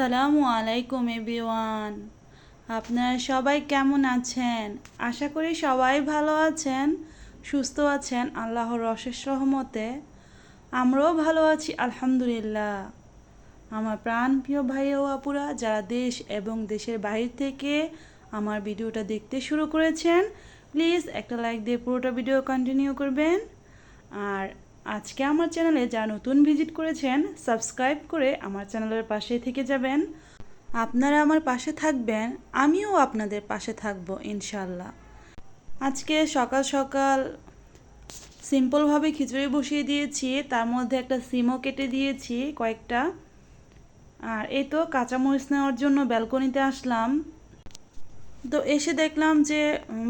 আসসালামু আলাইকুম এভরিওয়ান। আপনারা সবাই কেমন আছেন? আশা করি সবাই ভালো আছেন, সুস্থ আছেন, আল্লাহর অশেষ রহমতে। আমরাও ভালো আছি, আলহামদুলিল্লাহ। আমার প্রাণ প্রিয় ভাই ও আপুরা, যারা দেশ এবং দেশের বাইরে থেকে আমার ভিডিওটা দেখতে শুরু করেছেন, প্লিজ একটা লাইক দিয়ে পুরোটা ভিডিও কন্টিনিউ করবেন। আর আজকে আমার চ্যানেলে যা নতুন ভিজিট করেছেন, সাবস্ক্রাইব করে আমার চ্যানেলের পাশে থেকে যাবেন। আপনারা আমার পাশে থাকবেন, আমিও আপনাদের পাশে থাকব, ইনশাল্লাহ। আজকে সকাল সকাল সিম্পলভাবে খিচুড়ি বসিয়ে দিয়েছি, তার মধ্যে একটা সিমও কেটে দিয়েছি কয়েকটা। আর এই তো কাঁচামরিচ নেওয়ার জন্য ব্যালকনিতে আসলাম। তো এসে দেখলাম যে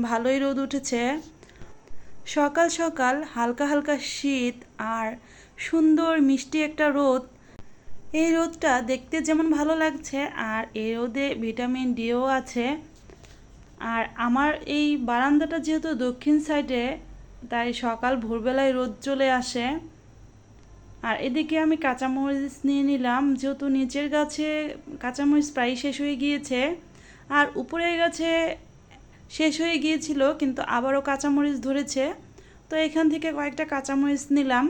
ভালোই রোদ উঠেছে। সকাল সকাল হালকা হালকা শীত আর সুন্দর মিষ্টি একটা রোদ। এই রোদটা দেখতে যেমন ভালো লাগছে আর এই রোদে ভিটামিন ডিও আছে। আর আমার এই বারান্দাটা যেহেতু দক্ষিণ সাইডে, তাই সকাল ভোরবেলায় রোদ চলে আসে। আর এদিকে আমি কাঁচামরিচ নিয়ে নিলাম, যেহেতু নিচের গাছে কাঁচামরিচ প্রায় শেষ হয়ে গিয়েছে। আর উপরের গাছে শেষ হয়ে গিয়েছিল, কিন্তু আবারও কাঁচামরিচ ধরেছে। তো এখান থেকে কয়েকটা কাঁচামরিচ নিলাম।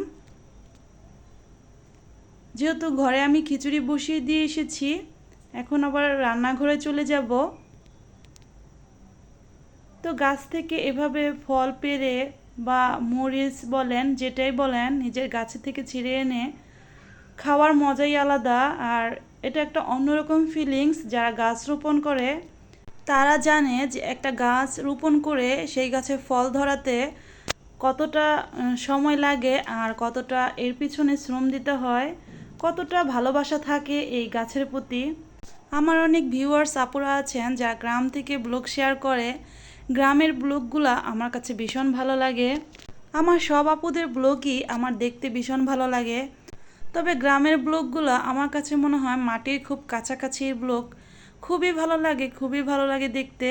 যেহেতু ঘরে আমি খিচুড়ি বসিয়ে দিয়ে এসেছি, এখন আবার রান্নাঘরে চলে যাব। তো গাছ থেকে এভাবে ফল পেড়ে বা মরিচ বলেন, যেটাই বলেন, নিজের গাছে থেকে ছিঁড়ে এনে খাওয়ার মজাই আলাদা। আর এটা একটা অন্যরকম ফিলিংস যারা গাছ রোপণ করে তারা জানে যে একটা গাছ রোপণ করে সেই গাছে ফল ধরাতে কতটা সময় লাগে আর কতটা এর পিছনে শ্রম দিতে হয়, কতটা ভালোবাসা থাকে এই গাছের প্রতি। আমার অনেক ভিউয়ার্স আপুরা আছেন যারা গ্রাম থেকে ব্লগ শেয়ার করে। গ্রামের ব্লগগুলা আমার কাছে ভীষণ ভালো লাগে। আমার সব আপুদের ব্লগই আমার দেখতে ভীষণ ভালো লাগে। তবে গ্রামের ব্লগগুলো আমার কাছে মনে হয় মাটির খুব কাছাকাছির ব্লগ খুবই ভালো লাগে, খুবই ভালো লাগে দেখতে।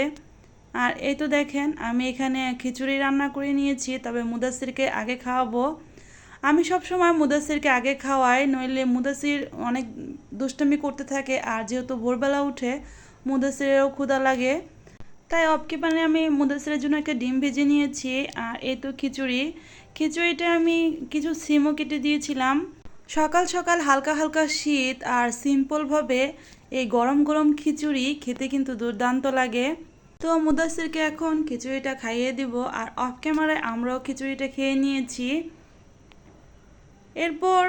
আর এই তো দেখেন, আমি এখানে খিচুড়ি রান্না করে নিয়েছি, তবে মুদাসিরকে আগে খাওয়াবো। আমি সব সময় মুদাসিরকে আগে খাওয়াই, নইলে মুদাসির অনেক দুষ্টামি করতে থাকে, আর যেহেতু ভোরবেলা উঠে মুদাসিরেরও ক্ষুধা লাগে। তাই অপকে মানে আমি মুদাসিরের জন্য একটা ডিম ভেজে নিয়েছি, আর এই তো খিচুড়ি। খিচুড়িটা আমি কিছু সিমও কেটে দিয়েছিলাম। সকাল সকাল হালকা হালকা শীত, আর সিম্পলভাবে এই গরম গরম খিচুড়ি খেতে কিন্তু দুর্দান্ত লাগে। তো মুদাসিরকে এখন খিচুড়িটা খাইয়ে দিব আর অফ ক্যামেরায় আমরাও খিচুড়িটা খেয়ে নিয়েছি। এরপর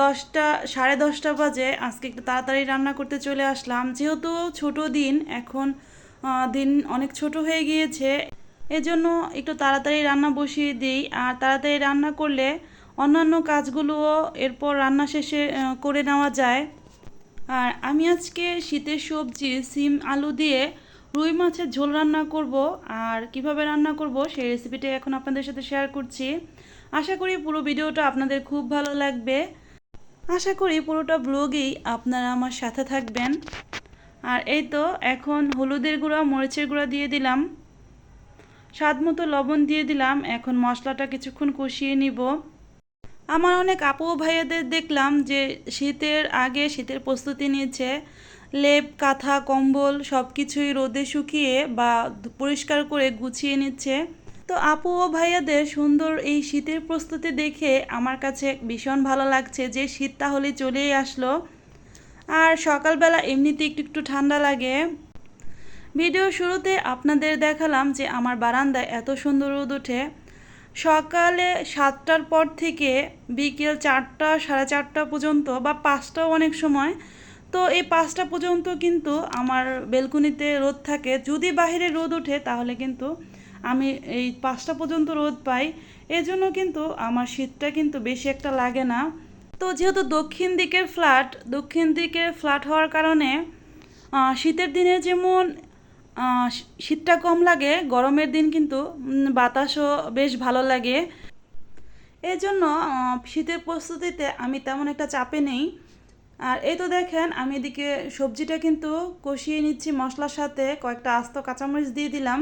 দশটা, সাড়ে দশটা বাজে, আজকে একটু তাড়াতাড়ি রান্না করতে চলে আসলাম। যেহেতু ছোট দিন, এখন দিন অনেক ছোট হয়ে গিয়েছে, এজন্য একটু তাড়াতাড়ি রান্না বসিয়ে দিই। আর তাড়াতাড়ি রান্না করলে অন্যান্য কাজগুলোও এরপর রান্না শেষে করে নেওয়া যায়। আর আমি আজকে শীতের সবজি, সিম, আলু দিয়ে রুই মাছের ঝোল রান্না করব। আর কীভাবে রান্না করব সেই রেসিপিটা এখন আপনাদের সাথে শেয়ার করছি। আশা করি পুরো ভিডিওটা আপনাদের খুব ভালো লাগবে। আশা করি পুরোটা ব্লগেই আপনারা আমার সাথে থাকবেন। আর এই তো এখন হলুদের গুঁড়া, মরিচের গুঁড়া দিয়ে দিলাম। স্বাদ মতো লবণ দিয়ে দিলাম। এখন মশলাটা কিছুক্ষণ কষিয়ে নিব। আমার অনেক আপু ভাইয়াদের দেখলাম যে শীতের আগে শীতের প্রস্তুতি নিয়েছে। লেপ, কাঁথা, কম্বল সব কিছুই রোদে শুকিয়ে বা পরিষ্কার করে গুছিয়ে নিচ্ছে। তো আপু ও ভাইয়াদের সুন্দর এই শীতের প্রস্তুতি দেখে আমার কাছে ভীষণ ভালো লাগছে যে শীত তাহলে চলেই আসলো। আর সকালবেলা এমনিতে একটু একটু ঠান্ডা লাগে। ভিডিও শুরুতে আপনাদের দেখালাম যে আমার বারান্দায় এত সুন্দর রোদ ওঠে। সকালে সাতটার পর থেকে বিকেল চারটা, সাড়ে চারটা পর্যন্ত বা পাঁচটাও অনেক সময়। তো এই পাঁচটা পর্যন্ত কিন্তু আমার বেলকুনিতে রোদ থাকে। যদি বাইরে রোদ ওঠে তাহলে কিন্তু আমি এই পাঁচটা পর্যন্ত রোদ পাই। এজন্য কিন্তু আমার শীতটা কিন্তু বেশি একটা লাগে না। তো যেহেতু দক্ষিণ দিকের ফ্ল্যাট, দক্ষিণ দিকের ফ্ল্যাট হওয়ার কারণে শীতের দিনে যেমন শীতটা কম লাগে, গরমের দিন কিন্তু বাতাসও বেশ ভালো লাগে। এই জন্য শীতের প্রস্তুতিতে আমি তেমন একটা চাপে নেই। আর এই তো দেখেন, আমি এদিকে সবজিটা কিন্তু কষিয়ে নিচ্ছি, মশলার সাথে কয়েকটা আস্ত কাঁচামরিচ দিয়ে দিলাম।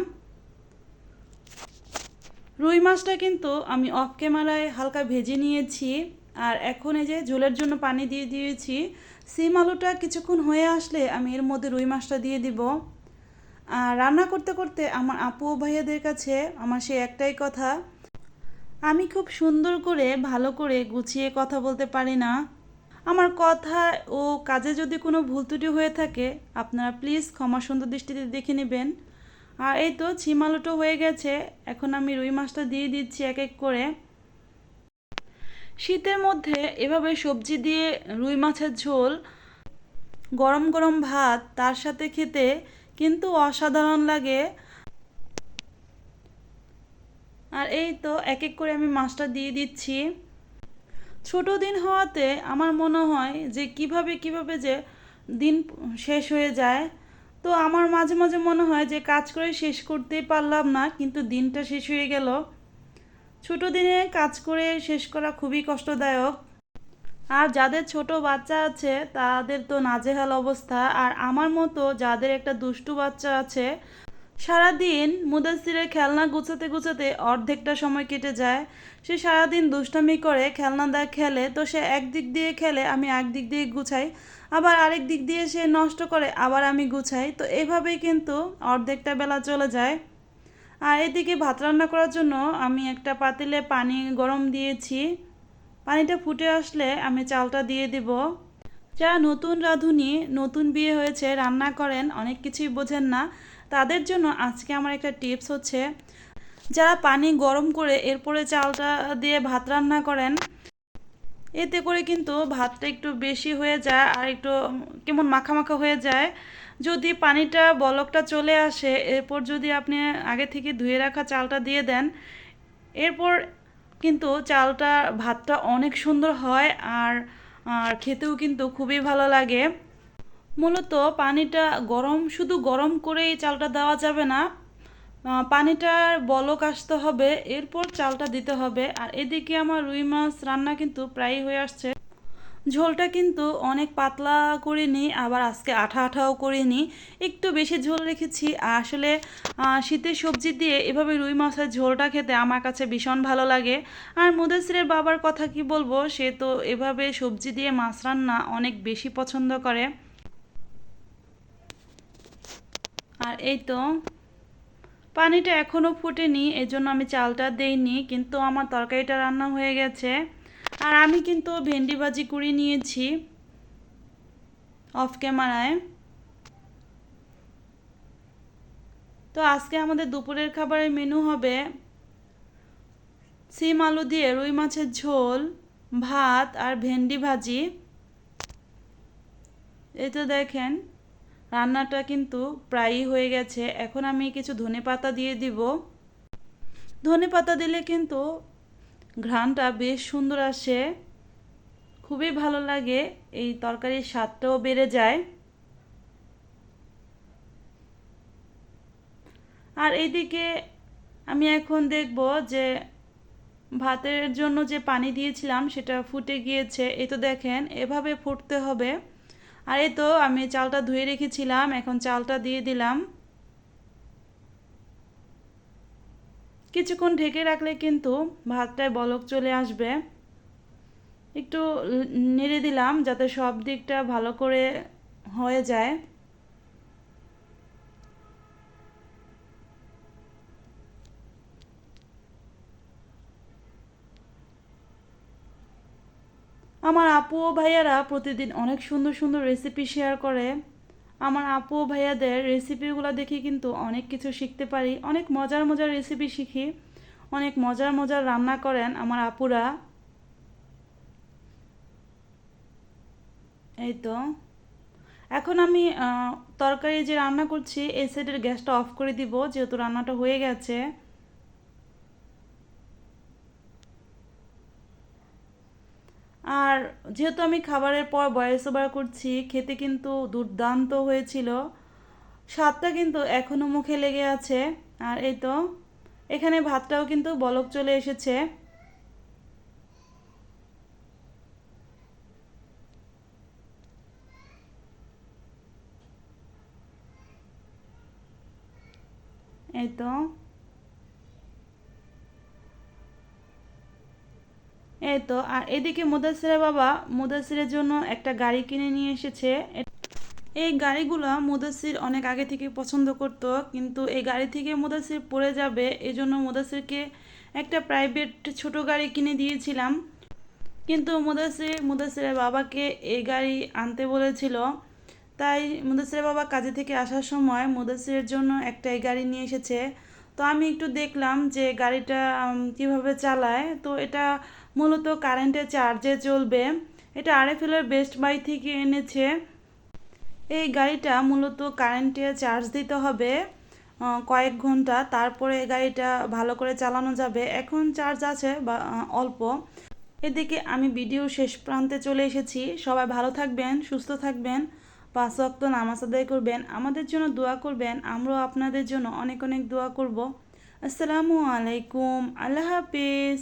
রুই মাছটা কিন্তু আমি অফ ক্যামেরায় হালকা ভেজে নিয়েছি, আর এখন এই যে ঝোলের জন্য পানি দিয়ে দিয়েছি। সিম আলুটা কিছুক্ষণ হয়ে আসলে আমি এর মধ্যে রুই মাছটা দিয়ে দিব। রান্না করতে করতে আমার আপু ও ভাইয়াদের কাছে আমার সে একটাই কথা, আমি খুব সুন্দর করে, ভালো করে গুছিয়ে কথা বলতে পারি না। আমার কথা ও কাজে যদি কোনো ভুল ত্রুটি হয়ে থাকে, আপনারা প্লিজ ক্ষমা সুন্দর দৃষ্টিতে দেখে নেবেন। আর এই তো ছিম আলুটা হয়ে গেছে, এখন আমি রুই মাছটা দিয়ে দিচ্ছি এক এক করে। শীতের মধ্যে এভাবে সবজি দিয়ে রুই মাছের ঝোল, গরম গরম ভাত, তার সাথে খেতে কিন্তু অসাধারণ লাগে। আর এই তো এক এক করে আমি মাছটা দিয়ে দিচ্ছি। ছোট দিন হওয়াতে আমার মনে হয় যে কীভাবে কীভাবে যে দিন শেষ হয়ে যায়। তো আমার মাঝে মাঝে মনে হয় যে কাজ করে শেষ করতেই পারলাম না, কিন্তু দিনটা শেষ হয়ে গেল। ছোট দিনে কাজ করে শেষ করা খুবই কষ্টদায়ক। আর যাদের ছোট বাচ্চা আছে, তাদের তো নাজেহাল অবস্থা। আর আমার মতো যাদের একটা দুষ্টু বাচ্চা আছে, সারাদিন মুদাসিরের খেলনা গুছাতে গুছাতে অর্ধেকটা সময় কেটে যায়। সে সারাদিন দুষ্টামি করে, খেলনা দা খেলে, তো সে এক দিক দিয়ে খেলে, আমি এক দিক দিয়ে গুছাই। আবার আরেক দিক দিয়ে সে নষ্ট করে, আবার আমি গুছাই। তো এভাবেই কিন্তু অর্ধেকটা বেলা চলে যায়। আর এদিকে ভাত রান্না করার জন্য আমি একটা পাতিলে পানি গরম দিয়েছি। পানিটা ফুটে আসলে আমি চালটা দিয়ে দিব। যারা নতুন রাঁধুনি, নতুন বিয়ে হয়েছে, রান্না করেন, অনেক কিছুই বোঝেন না, তাদের জন্য আজকে আমার একটা টিপস হচ্ছে, যারা পানি গরম করে এরপরে চালটা দিয়ে ভাত রান্না করেন, এতে করে কিন্তু ভাতটা একটু বেশি হয়ে যায় আর একটু কেমন মাখা মাখা হয়ে যায়। যদি পানিটা, বলকটা চলে আসে, এরপর যদি আপনি আগে থেকে ধুয়ে রাখা চালটা দিয়ে দেন, এরপর কিন্তু চালটা, ভাতটা অনেক সুন্দর হয় আর আর খেতেও কিন্তু খুবই ভালো লাগে। মূলত পানিটা গরম, শুধু গরম করেই চালটা দেওয়া যাবে না পানিটার বলক আসতে হবে, এরপর চালটা দিতে হবে। আর এদিকে আমার রুই মাছ রান্না কিন্তু প্রায় হয়ে আসছে। ঝোলটা কিন্তু অনেক পাতলা করিনি আবার আজকে আঠা আঠাও করিনি একটু বেশি ঝোল রেখেছি। আসলে শীতের সবজি দিয়ে এভাবে রুই মাছের ঝোলটা খেতে আমার কাছে ভীষণ ভালো লাগে। আর মুদেসিরের বাবার কথা কি বলব, সে তো এভাবে সবজি দিয়ে মাছ রান্না অনেক বেশি পছন্দ করে। আর এই তো, পানিটা এখনও ফুটেনি এই জন্য আমি চালটা দেইনি, কিন্তু আমার তরকারিটা রান্না হয়ে গেছে। আর আমি কিন্তু ভেন্ডি ভাজি করে নিয়েছি অফ ক্যামেরায় তো আজকে আমাদের দুপুরের খাবারের মেনু হবে সিম আলু দিয়ে রুই মাছের ঝোল, ভাত আর ভেন্ডি ভাজি। এই তো দেখেন, রান্নাটা কিন্তু প্রায়ই হয়ে গেছে। এখন আমি কিছু ধনে পাতা দিয়ে দিব। ধনে পাতা দিলে কিন্তু ঘ্রাণটা বেশ সুন্দর আসে। খুবই ভালো লাগে। এই তরকারির স্বাদটাও বেড়ে যায়। আর এইদিকে আমি এখন দেখব যে ভাতের জন্য যে পানি দিয়েছিলাম, সেটা ফুটে গিয়েছে। এই তো দেখেন, এভাবে ফুটতে হবে। আর এই তো আমি চালটা ধুয়ে রেখেছিলাম, এখন চালটা দিয়ে দিলাম। কিছুক্ষণ ঢেকে রাখলে কিন্তু ভাতটায় বলক চলে আসবে। একটু নেড়ে দিলাম যাতে সব দিকটা ভালো করে হয়ে যায়। আমার আপু ও ভাইয়ারা প্রতিদিন অনেক সুন্দর সুন্দর রেসিপি শেয়ার করে। আমার আপু ভাইয়াদের রেসিপিগুলো দেখি কিন্তু অনেক কিছু শিখতে পারি। অনেক মজার মজার রেসিপি শিখি। অনেক মজার মজার রান্না করেন আমার আপুরা। এই তো এখন আমি তরকারি যে রান্না করছি, এই সাইডের গ্যাসটা অফ করে দিব, যেহেতু রান্নাটা হয়ে গেছে আর যেহেতু আমি খাবারের পর বয়স ওভার করছি, খেতে কিন্তু দুর্দান্ত হয়েছিল। স্বাদটা কিন্তু এখনও মুখে লেগে আছে। আর এই তো, এখানে ভাতটাও কিন্তু বলক চলে এসেছে। এই তো। এই তো, আর এদিকে মুদাসিরের বাবা মুদাসিরের জন্য একটা গাড়ি কিনে নিয়ে এসেছে। এই গাড়িগুলো মুদাসির অনেক আগে থেকে পছন্দ করতো, কিন্তু এই গাড়ি থেকে মুদাসির পড়ে যাবে এই জন্য মুদাসিরকে একটা প্রাইভেট ছোট গাড়ি কিনে দিয়েছিলাম। কিন্তু মুদাসির মুদাসিরের বাবাকে এই গাড়ি আনতে বলেছিল। তাই মুদাসিরের বাবা কাজে থেকে আসার সময় মুদাসিরের জন্য একটা এই গাড়ি নিয়ে এসেছে। তো আমি একটু দেখলাম যে গাড়িটা কীভাবে চালায়। তো এটা মূলত কারেন্টে চার্জে চলবে এটা আরএফএলের বেস্ট বাই থেকে এনেছে। এই গাড়িটা মূলত কারেন্টে চার্জ দিতে হবে কয়েক ঘণ্টা। তারপরে এই গাড়িটা ভালো করে চালানো যাবে। এখন চার্জ আছে বা অল্প। এদিকে আমি ভিডিও শেষ প্রান্তে চলে এসেছি। সবাই ভালো থাকবেন, সুস্থ থাকবেন, পাঁচ ওয়াক্ত নামাজ আদায় করবেন। আমাদের জন্য দোয়া করবেন। আমরাও আপনাদের জন্য অনেক অনেক দোয়া করব। আসসালামু আলাইকুম। আল্লাহ হাফিজ।